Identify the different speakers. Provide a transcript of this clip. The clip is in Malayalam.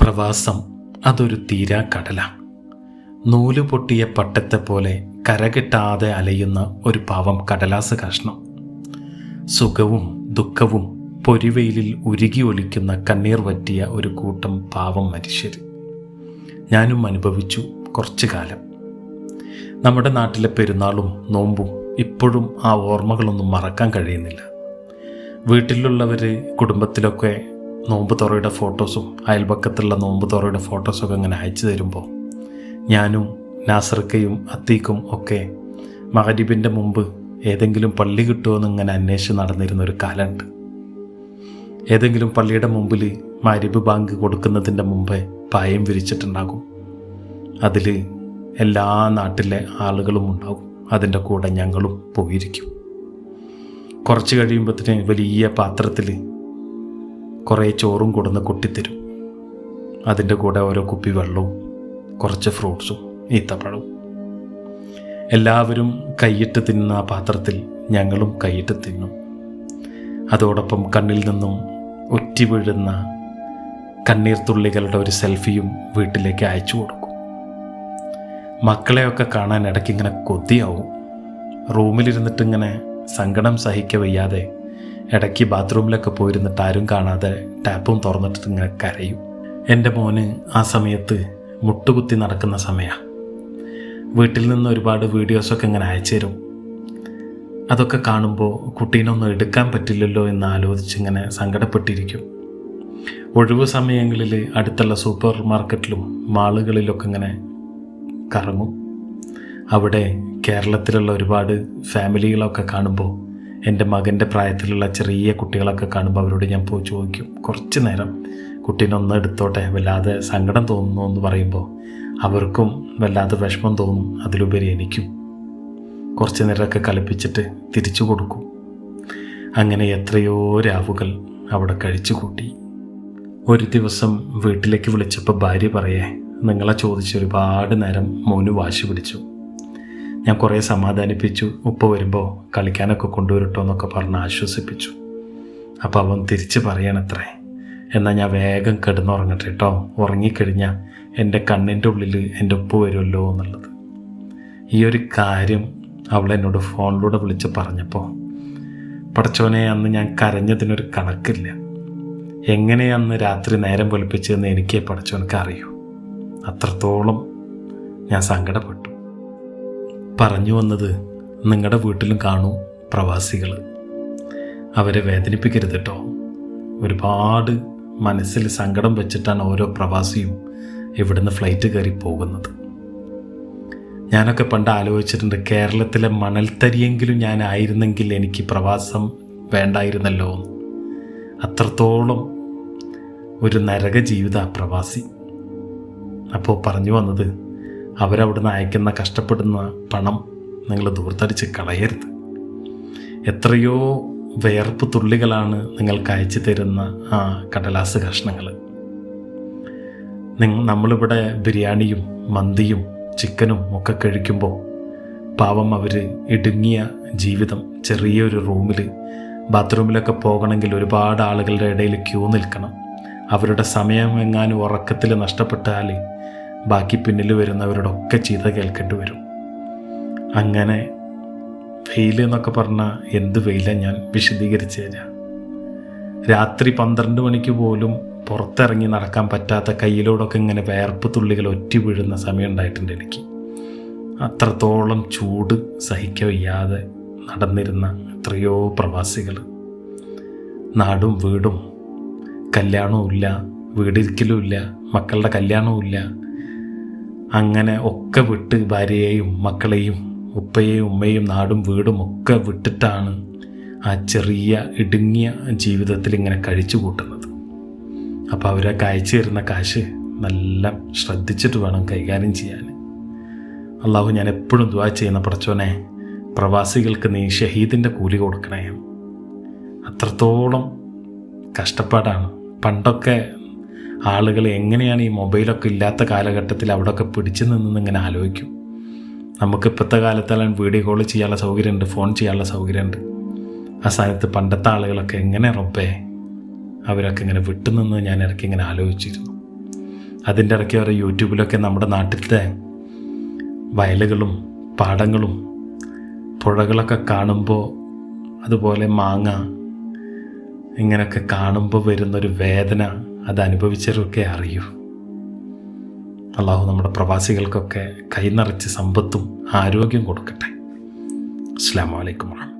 Speaker 1: പ്രവാസം അതൊരു തീരാ നൂലു നൂൽ പൊട്ടിയ പട്ടത്തെ പോലെ കരകിട്ടാതെ അലയുന്ന ഒരു പാവം കടലാസ കഷ്ണം സുഖവും ദുഃഖവും പൊരിവെയിലിൽ ഉരുകി ഒലിക്കുന്ന കണ്ണീർ വറ്റിയ ഒരു കൂട്ടം പാവം മനുഷ്യർ. ഞാനും അനുഭവിച്ചു കുറച്ചു കാലം. നമ്മുടെ നാട്ടിലെ പെരുന്നാളും നോമ്പും ഇപ്പോഴും ആ ഓർമ്മകളൊന്നും മറക്കാൻ കഴിയുന്നില്ല. വീട്ടിലുള്ളവർ കുടുംബത്തിലൊക്കെ നോമ്പ് തുറയുടെ ഫോട്ടോസും അയൽപക്കത്തുള്ള നോമ്പ് തുറയുടെ ഫോട്ടോസൊക്കെ ഇങ്ങനെ അയച്ചു തരുമ്പോൾ ഞാനും നാസർക്കയും അത്തീക്കും ഒക്കെ മഹരീബിന്റെ മുമ്പ് ഏതെങ്കിലും പള്ളി കിട്ടുമോ ഇങ്ങനെ അന്വേഷിച്ച് നടന്നിരുന്ന ഒരു കാലമുണ്ട്. ഏതെങ്കിലും പള്ളിയുടെ മുമ്പിൽ മരിബ് ബാങ്ക് കൊടുക്കുന്നതിന്റെ മുമ്പേ പായം വിരിച്ചിട്ടുണ്ടാകും. അതിൽ എല്ലാ നാട്ടിലെ ആളുകളും ഉണ്ടാകും. അതിന്റെ കൂടെ ഞങ്ങളും പോയിരിക്കും. കുറച്ച് കഴിയുമ്പോഴത്തേന് വലിയ പാത്രത്തിൽ കുറേ ചോറും കൊടുന്ന് കൊട്ടിത്തരും. അതിന്റെ കൂടെ ഓരോ കുപ്പി വെള്ളവും കുറച്ച് ഫ്രൂട്ട്സും ഈത്തപ്പഴവും. എല്ലാവരും കൈയിട്ട് തിന്നുന്ന ആ പാത്രത്തിൽ ഞങ്ങളും കൈയിട്ട് തിന്നും. അതോടൊപ്പം കണ്ണിൽ നിന്നും ഒറ്റി വീഴുന്ന കണ്ണീർ തുള്ളികളുടെ ഒരു സെൽഫിയും വീട്ടിലേക്ക് അയച്ചു കൊടുക്കും. മക്കളെയൊക്കെ കാണാൻ ഇടയ്ക്ക് ഇങ്ങനെ കൊതിയാവും. റൂമിലിരുന്നിട്ടിങ്ങനെ സങ്കടം സഹിക്ക വയ്യാതെ ഇടയ്ക്ക് ബാത്റൂമിലൊക്കെ പോയിരുന്നിട്ട് ആരും കാണാതെ ടാപ്പും തുറന്നിട്ട് ഇങ്ങനെ കരയും. എന്റെ മോന് ആ സമയത്ത് മുട്ടുകുത്തി നടക്കുന്ന സമയമാണ് വീട്ടിൽ നിന്ന് ഒരുപാട് വീഡിയോസൊക്കെ ഇങ്ങനെ അയച്ചു തരും. അതൊക്കെ കാണുമ്പോൾ കുട്ടീനൊന്നും എടുക്കാൻ പറ്റില്ലല്ലോ എന്ന് ആലോചിച്ച് ഇങ്ങനെ സങ്കടപ്പെട്ടിരിക്കും. ഒഴിവു സമയങ്ങളിൽ അടുത്തുള്ള സൂപ്പർ മാർക്കറ്റിലും മാളുകളിലൊക്കെ ഇങ്ങനെ കറങ്ങും. അവിടെ കേരളത്തിലുള്ള ഒരുപാട് ഫാമിലികളൊക്കെ കാണുമ്പോൾ എന്റെ മകന്റെ പ്രായത്തിലുള്ള ചെറിയ കുട്ടികളൊക്കെ കാണുമ്പോൾ അവരോട് ഞാൻ പോയി ചോദിക്കും കുറച്ച് നേരം കുട്ടീനൊന്ന് എടുത്തോട്ടെ വല്ലാതെ സങ്കടം തോന്നുന്നു എന്ന് പറയുമ്പോൾ അവർക്കും വല്ലാതെ വിഷമം തോന്നും അതിലുപരി എനിക്കും. കുറച്ച് നേരമൊക്കെ കളിപ്പിച്ചിട്ട് തിരിച്ചു കൊടുക്കും. അങ്ങനെ എത്രയോ രാവുകൾ അവിടെ കഴിച്ചു കൂട്ടി. ഒരു ദിവസം വീട്ടിലേക്ക് വിളിച്ചപ്പോൾ ഭാര്യ പറയേ നിങ്ങളെ ചോദിച്ച് ഒരുപാട് നേരം മോനു വാശി പിടിച്ചു. ഞാൻ കുറേ സമാധാനിപ്പിച്ചു. ഉപ്പ വരുമ്പോൾ കളിക്കാനൊക്കെ കൊണ്ടുവരട്ടോ എന്നൊക്കെ പറഞ്ഞ് ആശ്വസിപ്പിച്ചു. അപ്പോൾ അവൻ തിരിച്ച് പറയണത്രേ. എന്നാൽ ഞാൻ വേഗം കിടന്നുറങ്ങട്ടെ കേട്ടോ. ഉറങ്ങിക്കഴിഞ്ഞാൽ എന്റെ കണ്ണിന്റെ ഉള്ളിൽ എന്റെ ഉപ്പ് വരുമല്ലോ എന്നുള്ളത്. ഈ ഒരു കാര്യം അവൾ എന്നോട് ഫോണിലൂടെ വിളിച്ച് പറഞ്ഞപ്പോൾ പടച്ചോനെ അന്ന് ഞാൻ കരഞ്ഞതിനൊരു കണക്കില്ല. എങ്ങനെ അന്ന് രാത്രി നേരം പൊലിപ്പിച്ചതെന്ന് എനിക്ക് പടച്ചോനക്ക് അറിയൂ. അത്രത്തോളം ഞാൻ സങ്കടപ്പെട്ടു. പറഞ്ഞു വന്നത് നിങ്ങളുടെ വീട്ടിലും കാണൂ പ്രവാസികൾ അവരെ വേദനിപ്പിക്കരുത് കേട്ടോ ഒരുപാട് മനസ്സിൽ സങ്കടം വെച്ചിട്ടാണ് ഓരോ പ്രവാസിയും ഇവിടുന്ന് ഫ്ലൈറ്റ് കയറി പോകുന്നത്. ഞാനൊക്കെ പണ്ട് ആലോചിച്ചിട്ടുണ്ട് കേരളത്തിലെ മണൽത്തരിയെങ്കിലും ഞാനായിരുന്നെങ്കിൽ എനിക്ക് പ്രവാസം വേണ്ടായിരുന്നല്ലോ. അത്രത്തോളം ഒരു നരക ജീവിത പ്രവാസി. അപ്പോൾ പറഞ്ഞു വന്നത് അവരവിടുന്ന് അയക്കുന്ന കഷ്ടപ്പെടുന്ന പണം നിങ്ങൾ ദൂർത്തടിച്ച് കളയരുത്. എത്രയോ വേർപ്പ് തുള്ളികളാണ് നിങ്ങൾക്ക് അയച്ചു തരുന്ന ആ കടലാസ് കഷ്ണങ്ങൾ. നിങ്ങൾ നമ്മളിവിടെ ബിരിയാണിയും മന്തിയും ചിക്കനും ഒക്കെ കഴിക്കുമ്പോൾ പാവം അവർ ഇടുങ്ങിയ ജീവിതം ചെറിയൊരു റൂമിൽ ബാത്റൂമിലൊക്കെ പോകണമെങ്കിൽ ഒരുപാട് ആളുകളുടെ ഇടയിൽ ക്യൂ നിൽക്കണം. അവരുടെ സമയം എങ്ങാനും ഉറക്കത്തിൽ നഷ്ടപ്പെട്ടാൽ ബാക്കി പിന്നിൽ വരുന്നവരുടെ ഒക്കെ ചീത്ത കേൾക്കേണ്ടി വരും. അങ്ങനെ ഫെയിൽ എന്നൊക്കെ പറഞ്ഞാൽ എന്ത് ഫെയിലാണ് ഞാൻ വിശദീകരിച്ചു തരാം. രാത്രി പന്ത്രണ്ട് മണിക്ക് പോലും പുറത്തിറങ്ങി നടക്കാൻ പറ്റാത്ത കയ്യിലോടൊക്കെ ഇങ്ങനെ വേർപ്പ് തുള്ളികൾ ഒറ്റി വീഴുന്ന സമയം ഉണ്ടായിട്ടുണ്ട് എനിക്ക്. അത്രത്തോളം ചൂട് സഹിക്കവയ്യാതെ നടന്നിരുന്ന എത്രയോ പ്രവാസികൾ. നാടും വീടും. കല്യാണവും ഇല്ല വീടിരിക്കലും ഇല്ല മക്കളുടെ കല്യാണവും ഇല്ല അങ്ങനെ ഒക്കെ വിട്ട് ഭാര്യയെയും മക്കളെയും ഉപ്പയെയും ഉമ്മയും നാടും വീടും ഒക്കെ വിട്ടിട്ടാണ് ആ ചെറിയ ഇടുങ്ങിയ ജീവിതത്തിൽ ഇങ്ങനെ കഴിച്ചു കൂട്ടുന്നത്. അപ്പോൾ അവരെ അയച്ചു തരുന്ന കാശ് നല്ല ശ്രദ്ധിച്ചിട്ട് വേണം കൈകാര്യം ചെയ്യാൻ. അള്ളാഹു ഞാൻ എപ്പോഴും ദുവാ ചെയ്യുന്ന പടച്ചോനെ പ്രവാസികൾക്ക് നീ ഷഹീദിന്റെ കൂലി കൊടുക്കണേ. അത്രത്തോളം കഷ്ടപ്പാടാണ്. പണ്ടൊക്കെ ആളുകൾ എങ്ങനെയാണ് ഈ മൊബൈലൊക്കെ ഇല്ലാത്ത കാലഘട്ടത്തിൽ അവിടെയൊക്കെ പിടിച്ചു നിന്നെന്ന് ഇങ്ങനെ ആലോചിക്കും. നമുക്ക് ഇപ്പോഴത്തെ കാലത്തെല്ലാം വീഡിയോ കോൾ ചെയ്യാനുള്ള സൗകര്യമുണ്ട് ഫോൺ ചെയ്യാനുള്ള സൗകര്യമുണ്ട്. ആ സ്ഥാനത്ത് പണ്ടത്തെ ആളുകളൊക്കെ എങ്ങനെ റബ്ബേ അവരൊക്കെ ഇങ്ങനെ വിട്ടുനിന്ന് ഞാൻ ഇടയ്ക്ക് ഇങ്ങനെ ആലോചിച്ചിരുന്നു. അതിന്റെ ഇടയ്ക്ക് അവരെ യൂട്യൂബിലൊക്കെ നമ്മുടെ നാട്ടിലത്തെ വയലുകളും പാടങ്ങളും പുഴകളൊക്കെ കാണുമ്പോൾ അതുപോലെ മാങ്ങ ഇങ്ങനെയൊക്കെ കാണുമ്പോൾ വരുന്നൊരു വേദന അത് അനുഭവിച്ചവരൊക്കെ അറിയൂ. അള്ളാഹു നമ്മുടെ പ്രവാസികൾക്കൊക്കെ കൈനിറച്ച് സമ്പത്തും ആരോഗ്യം കൊടുക്കട്ടെ. അസ്സാം വലൈക്കും വാഹമത്തുള്ള